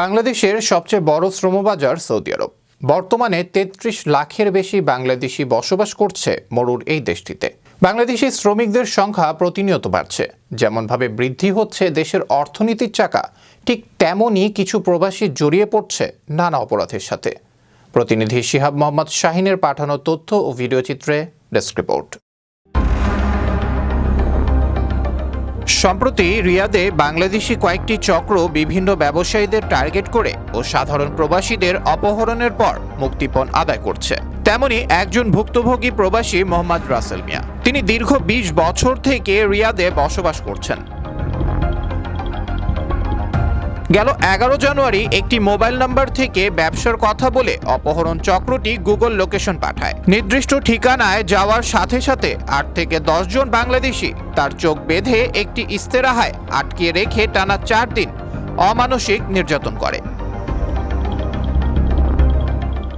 বাংলাদেশের সবচেয়ে বড় শ্রমবাজার সৌদি আরব। বর্তমানে তেত্রিশ লাখের বেশি বাংলাদেশি বসবাস করছে মরুর এই দেশটিতে। বাংলাদেশি শ্রমিকদের সংখ্যা প্রতিনিয়ত বাড়ছে। যেমনভাবে বৃদ্ধি হচ্ছে দেশের অর্থনীতির চাকা, ঠিক তেমনই কিছু প্রবাসী জড়িয়ে পড়ছে নানা অপরাধের সাথে। প্রতিনিধি শিহাব মোহাম্মদ শাহিনের পাঠানো তথ্য ও ভিডিওচিত্রে ডেস্ক রিপোর্ট। সম্প্রতি রিয়াদে বাংলাদেশি কয়েকটি চক্র বিভিন্ন ব্যবসায়ীদের টার্গেট করে ও সাধারণ প্রবাসীদের অপহরণের পর মুক্তিপণ আদায় করছে। তেমনি একজন ভুক্তভোগী প্রবাসী মোহাম্মদ রাসেল মিয়া। তিনি দীর্ঘ ২০ বছর থেকে রিয়াদে বসবাস করছেন। গেল এগারো জানুয়ারি একটি মোবাইল নাম্বার থেকে ব্যবসার কথা বলে অপহরণ চক্রটি গুগল লোকেশন পাঠায়। নির্দিষ্ট ঠিকানায় যাওয়ার সাথে সাথে আট থেকে দশ জন বাংলাদেশি তার চোখ বেঁধে একটি ইস্তেরাহায় আটকে রেখে টানা চার দিন অমানসিক নির্যাতন করে।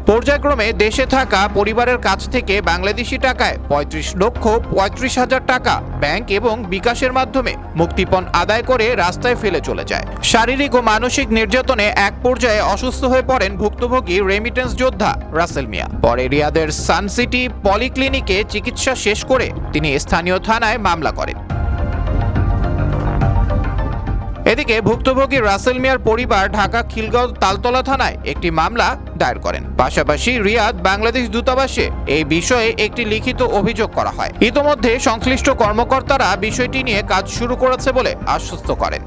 পর্যায়ক্রমে দেশে থাকা পরিবারের কাছ থেকে বাংলাদেশি টাকায় পঁয়ত্রিশ লক্ষ পঁয়ত্রিশ হাজার টাকা ব্যাংক এবং বিকাশের মাধ্যমে মুক্তিপণ আদায় করে রাস্তায় ফেলে চলে যায়। শারীরিক ও মানসিক নির্যাতনে এক পর্যায়ে অসুস্থ হয়ে পড়েন ভুক্তভোগী রেমিটেন্স যোদ্ধা রাসেল মিয়া। পরে রিয়াদের সানসিটি পলিক্লিনিকে চিকিৎসা শেষ করে তিনি স্থানীয় থানায় মামলা করেন। এদিকে ভুক্তভোগী রাসেল মিয়ার পরিবার ঢাকা খিলগাঁও তালতলা থানায় একটি মামলা দায়ের করেন। পাশাপাশি রিয়াদ বাংলাদেশ দূতাবাসে এই বিষয়ে একটি লিখিত অভিযোগ করা হয়। ইতোমধ্যে সংশ্লিষ্ট কর্মকর্তারা বিষয়টি নিয়ে কাজ শুরু করেছে বলে আশ্বস্ত করেন।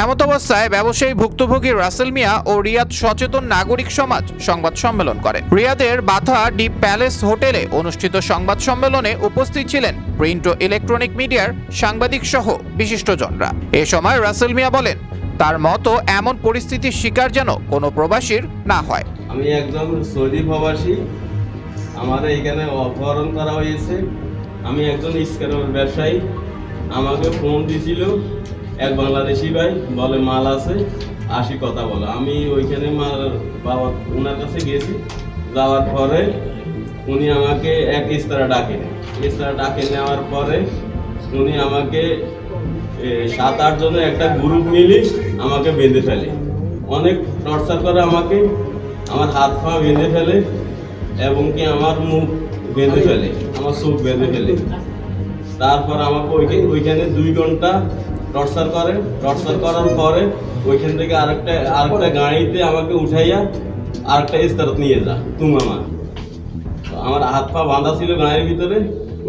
এমত অবস্থায় ব্যবসায়ী ভুক্তভোগী রাসেল মিয়া ও রিয়াদ সচেতন নাগরিক সমাজ সংবাদ সম্মেলন করেন। রিয়াদের বাথা ডিপ প্যালেস হোটেলে অনুষ্ঠিত সংবাদ সম্মেলনে উপস্থিত ছিলেন প্রিন্ট ও ইলেকট্রনিক মিডিয়ার সাংবাদিক সহ বিশিষ্টজনরা। এ সময় রাসেল মিয়া বলেন, তার মতো এমন পরিস্থিতির শিকার যেন কোনো প্রবাসীর না হয়। আমি একজন সৌদি প্রবাসী। আমার এখানে অপহরণ করা হয়েছে। আমি একজন ব্যবসায়ী। আমাকে ফোন দিছিল। এক বাংলাদেশি ভাই বলে, মাল আছে, আসি কথা বলো। আমি ওইখানে মাল, বাবা ওনার কাছে গেছি। যাওয়ার পরে উনি আমাকে এক ইস্তারা ডাকে ইস্তারা ডাকে নেওয়ার পরে উনি আমাকে সাত, আট জনের একটা গ্রুপ মিলে আমাকে বেঁধে ফেলে। অনেক টর্চার করে আমাকে, আমার হাত পা বেঁধে ফেলে এবং কি আমার মুখ বেঁধে ফেলে, আমার চোখ বেঁধে ফেলে। তারপর আমাকে ওইখানে ওইখানে দুই ঘণ্টা টর্চার করে, টর্চার করার পরে ওইখান থেকে আরেকটা আরেকটা গাড়িতে আমাকে উঠাইয়া আরেকটা ইস্তারত নিয়ে যা তুমামা আমার। হাত পা বাঁধা ছিল গাড়ির ভিতরে,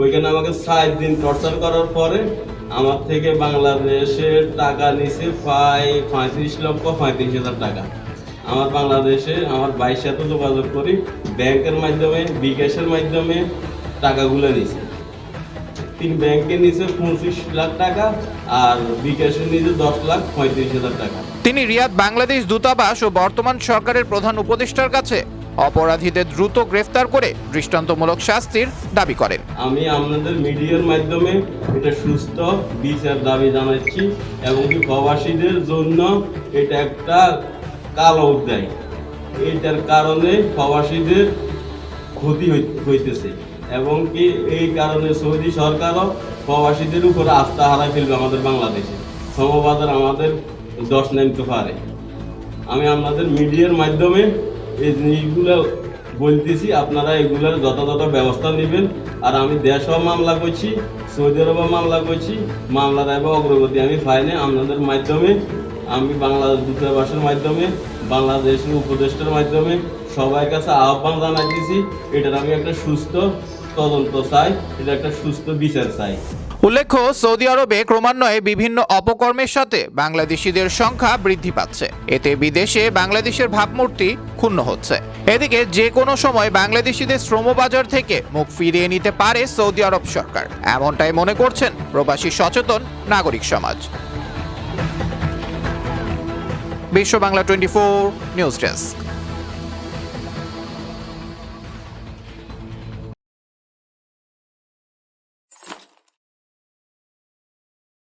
ওইখানে আমাকে সাত দিন টর্চার করার পরে আমার থেকে বাংলাদেশের টাকা নিছে প্রায় পঁয়ত্রিশ লক্ষ, পঁয়ত্রিশ হাজার টাকা। আমার বাংলাদেশে আমার বাইশ সাথে যোগাযোগ করি, ব্যাংকের মাধ্যমে, বিকাশের মাধ্যমে টাকাগুলো নিছে। তিন ব্যাংকে নিছে পঁচিশ লাখ টাকা আর বিকাশে নিছে দশ লাখ পঁয়ত্রিশ হাজার টাকা। তিনি রিয়াদ বাংলাদেশ দূতাবাস ও বর্তমান সরকারের প্রধান উপদেষ্টার কাছে অপরাধীদের দ্রুত গ্রেফতার করে দৃষ্টান্তমূলক শাস্তির দাবি করেন। আমি আপনাদের মিডিয়ার মাধ্যমে এটা সুস্থ বিচার দাবি জানাচ্ছি এবং কি প্রবাসীদের জন্য এটা একটা কালো অধ্যায় এটার কারণে প্রবাসীদের ক্ষতি হই- হইতেছে। এবং কি এই কারণে সৌদি সরকারও প্রবাসীদের উপর আস্থা হারাই ফেলবে আমাদের বাংলাদেশে। সমবাদের আমাদের দশ নামতে পারে। আমি আপনাদের মিডিয়ার মাধ্যমে এই জিনিসগুলো বলতেছি, আপনারা এগুলোর যথাযথ ব্যবস্থা নেবেন। আর আমি দেশও মামলা করছি সৌদি আরবও মামলা করছি, মামলার এবার অগ্রগতি আমি ফাইনে আপনাদের মাধ্যমে, আমি বাংলাদেশ দূতাবাসের মাধ্যমে, বাংলাদেশের উপদেষ্টার মাধ্যমে সবাই কাছে আহ্বান জানাইতেছি, এটার আমি একটা সুস্থ তদন্ত চাই, এটা একটা সুস্থ বিচার চাই। উল্লেখ্য, সৌদি আরবে ক্রমান্বয়ে বিভিন্ন অপকর্মের সাথে বাংলাদেশিদের সংখ্যা বৃদ্ধি পাচ্ছে। এতে বিদেশে বাংলাদেশের ভাবমূর্তি ক্ষুণ্ণ হচ্ছে। এদিকে যে কোনো সময় বাংলাদেশিদের শ্রমবাজার থেকে মুখ ফিরিয়ে নিতে পারে সৌদি আরব সরকার। এমনটাই মনে করছেন প্রবাসী সচেতন নাগরিক সমাজ। Biswa Bangla twenty four news desk.